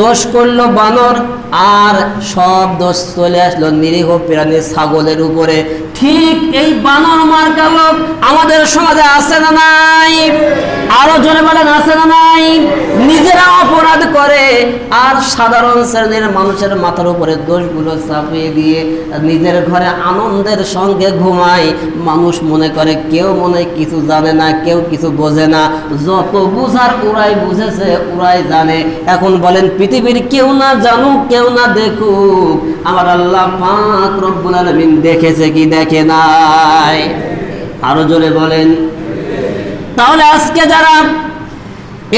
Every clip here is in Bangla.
দোষ করল বানর, আর সব দোষ চলে আসলো নিরীহ প্রাণী ছাগলের উপরে। ঠিক এই বানর মার্কা লোক আমাদের সমাজে আছে না নাই? জনে বলেন, আছে না নাই? নিজেরা অপরাধ করে, আর সাধারণ শ্রেণির মানুষের মাথার উপরে দোষগুলো চাপিয়ে দিয়ে নিজের ঘরে আনন্দের সঙ্গে ঘুমায়। মানুষ মনে করে, কেউ মনে কিছু জানে না, কেউ কিছু বোঝে না। যত বুঝার ওরাই বুঝেছে, ওরাই জানে। এখন বলেন, পৃথিবীর কেউ না জানুক, কেউ না দেখুক, আমার আল্লাহ পাক রব্বুল আলামিন দেখেছে কি দেখে নাই? আরও জোরে বলেন তাহলে আজকে যারা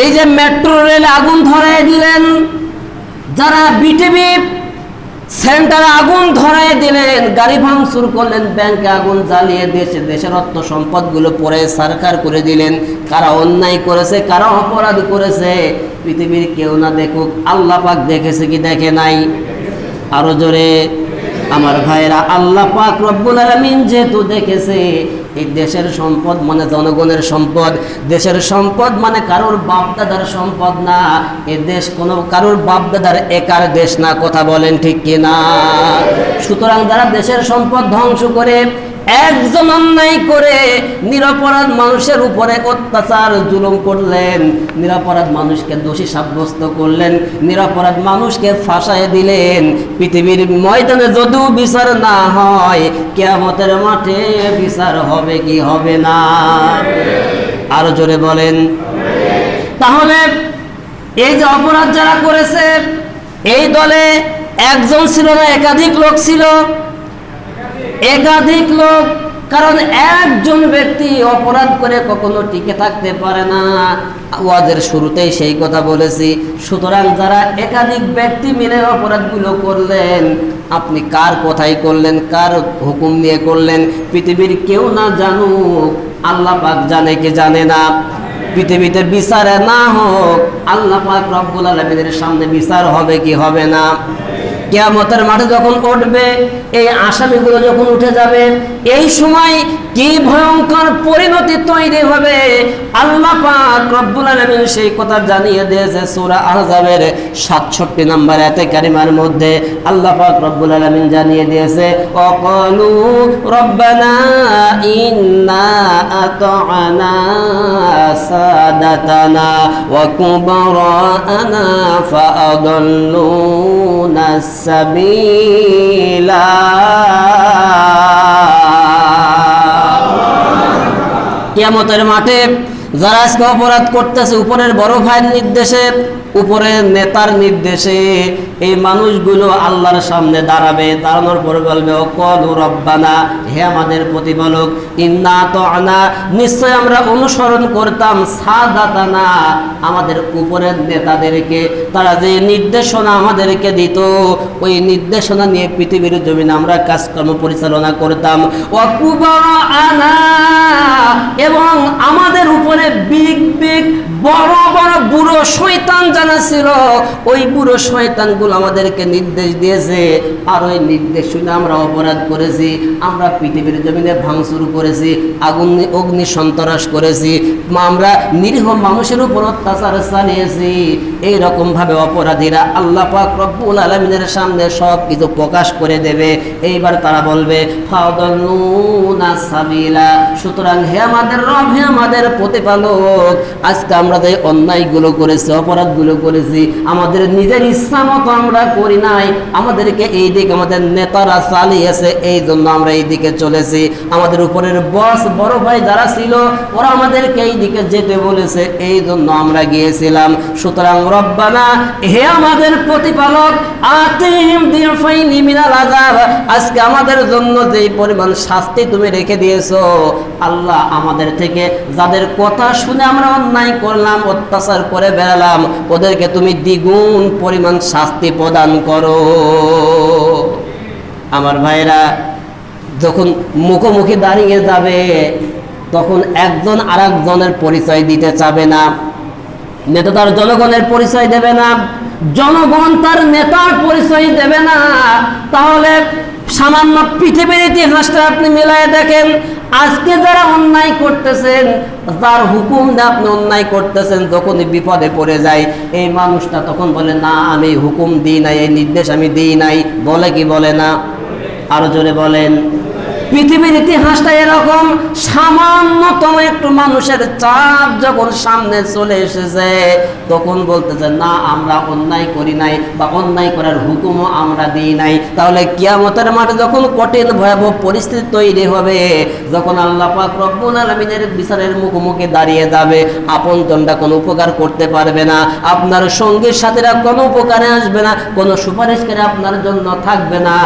এই যে মেট্রো রেলে আগুন ধরায় দিলেন, যারা বিটিভি সেন্টারে আগুন ধরায় দিলেন, গাড়ি ভাঙচুর করলেন, ব্যাংকে আগুন জ্বালিয়ে দেশে, দেশের অর্থ সম্পদগুলো পরে সরকার করে দিলেন। কারা অন্যায় করেছে, কারা অপরাধ করেছে, পৃথিবীর কেউ না দেখুক, আল্লাহ পাক দেখেছে কি দেখে নাই? আরও জোরে। আমার ভাইরা আল্লাহ পাক রব্বুল আলামিন যেহেতু দেখেছে, এই দেশের সম্পদ মানে জনগণের সম্পদ। দেশের সম্পদ মানে কারোর বাপদাদার সম্পদ না। এ দেশ কোনো, কারোর বাপদাদার একার দেশ না, কথা বলেন ঠিক কিনা? সুতরাং যারা দেশের সম্পদ ধ্বংস করে একজন অন্যায় করে নিরপরাধ মানুষের উপরে অত্যাচার, জুলুম করলেন। নিরাপরাধ মানুষকে দোষী সাব্যস্ত করলেন। নিরাপরাধ মানুষকে ফাঁসায় দিলেন। পৃথিবীর ময়দানে যদিও বিচার না হয়, কেয়ামতের মাঠে বিচার হবে কি হবে না? আরও জোরে বলেন। তাহলে এই যে অপরাধ যারা করেছে, এই দলে একজন ছিল না, একাধিক লোক ছিল। একাধিক লোক, কারণ একজন ব্যক্তি অপরাধ করে কখনো টিকে থাকতে পারে না। ওয়াজের শুরুতেই সেই কথা বলেছি। সুতরাং যারা একাধিক ব্যক্তি মিলে অপরাধগুলো করলেন, আপনি কার কথাই করলেন, কার হুকুম নিয়ে করলেন, পৃথিবীর কেউ না জানুক, আল্লাহ পাক জানে কি জানে না। পৃথিবীতে বিচারে না হোক, আল্লাহ পাক রব্বুল আলমিনের সামনে বিচার হবে কি হবে না। কেয়ামতের মাঠে যখন উঠবে, এই আসামিগুলো যখন উঠে যাবে, এই সময় কি ভয়ঙ্কর পরিণতি তৈরি হবে? আল্লাহ সেই কথা জানিয়ে দিয়েছে সূরা আহজাবের 67 নম্বর আয়াতে কারিমার মধ্যে। আল্লাহ পাক রব্বুল আলামিন জানিয়ে দিয়েছে ওয়াকালু রব্বানা ইন্না সাবিলা। কিয়ামতের মাঠে যারা আজকে অপরাধ করতেছে, উপরের বড় ভাইয়ের নির্দেশে, উপরের নেতার নির্দেশে, এই মানুষগুলো আল্লাহর সামনে দাঁড়াবে, দাঁড়ানোর পরে বলবে, ও কল রব্বানা, হে আমাদের প্রতিপালক, ইন্না তো আনা নিশ্চয় আমরা অনুসরণ করতাম, সাদাতানা, আমাদের উপরের নেতাদেরকে, তারা যে নির্দেশনা আমাদেরকে দিত, ওই নির্দেশনা নিয়ে পৃথিবীর জমিনে আমরা কাজকর্ম পরিচালনা করতাম। অকুবর আনা এবং আমাদের উপরে big, big বড় বড় বুড়ো শয়তান জানা ছিল। ওই বুড়ো শয়তানগুলো আমাদেরকে নির্দেশ দিয়েছে। আর ওই নির্দেশ শুনে আমরা অপরাধ করেছি। আমরা পৃথিবীর জমিনে ভাঙচুর করেছি, আগুন, অগ্নি সন্ত্রাস করেছি। আমরা নিরীহ মানুষের উপর অত্যাচার চালিয়েছি। এই রকম ভাবে অপরাধীরা আল্লাহ পাক রব্বুল আলমিনের সামনে সব কিছু প্রকাশ করে দেবে। এইবার তারা বলবে সুতরাং হে আমাদের রব, হে আমাদের প্রতিপালক, আজকে আমরা যে অন্যায়গুলো করেছি, অপরাধগুলো করেছি, আমাদের নিজের ইচ্ছা মতো আমরা করি নাই, আমাদেরকে এই দিকে আমাদের নেতারা চালিয়েছে, এই জন্য আমরা এই দিকে চলেছি। আমাদের উপরের বস বড় ভাই যারা ছিল, ওরা আমাদেরকে এই দিকে যেতে বলেছে, এই জন্য আমরা গিয়েছিলাম। সুতরাং রব্বানা, হে আমাদের প্রতিপালক, আতিহিম দিরফাইনি মিনাল আযাব, আজকে আমাদের জন্য যে পরিমাণ শাস্তি তুমি রেখে দিয়েছ, আল্লাহ আমাদের থেকে যাদের কথা শুনে আমরা অন্যায় করলাম অত্যাচার করে বেড়ালাম। ওদেরকে তুমি দ্বিগুণ পরিমাণ শাস্তি প্রদান করো। আমার ভাইরা, যখন মুখোমুখি দাঁড়িয়ে যাবে, তখন একজন আর একজনের পরিচয় দিতে চাবে না। নেতা তার জনগণের পরিচয় দেবে না। জনগণ তার নেতার পরিচয় দেবে না। তাহলে সামান্য পৃথিবীর ইতিহাসটা আপনি মিলায় দেখেন আজকে যারা অন্যায় করতেছেন তার হুকুম দিয়ে আপনি অন্যায় করতেছেন, যখনই বিপদে পড়ে যায়, এই মানুষটা তখন বলে, না, আমি হুকুম দিই নাই, এই নির্দেশ আমি দিই নাই। বলে কি বলে না? আরও জোরে বলেন পৃথিবীর ইতিহাসটা এরকম, সামান্যতম একটু মানুষের চাপ যখন সামনে চলে এসেছে, তখন বলতেছে, না, আমরা অন্যায় করি নাই বা অন্যায় করার হুকুমও আমরা দিই নাই। তাহলে কিয়ামতের মাঠে যখন কঠিন ভয়াবহ পরিস্থিতি তৈরি হবে, যখন আল্লাহ পাক রব্বুল আলামিনের বিচারের মুখোমুখি দাঁড়িয়ে যাবে, আপনজনরা কোনো উপকার করতে পারবে না, আপনার সঙ্গীর সাথীরা কোনো উপকারে আসবে না, কোনো সুপারিশকারী আপনার জন্য থাকবে না,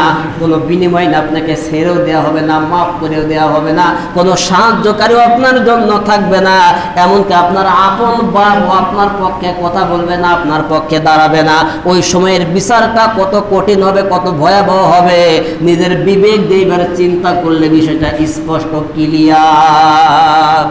কোনো বিনিময় না আপনাকে ছেড়েও দেওয়া হবে না। মাফ করে দেওয়া হবে না। কোনো সাহায্যকারী আপনার জন্য থাকবে না। এমনকি আপনার আপন বাপ আপনার পক্ষে কথা বলবে না, আপনার পক্ষে দাঁড়াবে না। ওই সময়ের বিচারটা কত কঠিন হবে, কত ভয়াবহ হবে। নিজের বিবেক দিয়ে চিন্তা করলে বিষয়টা স্পষ্ট ক্লিয়ার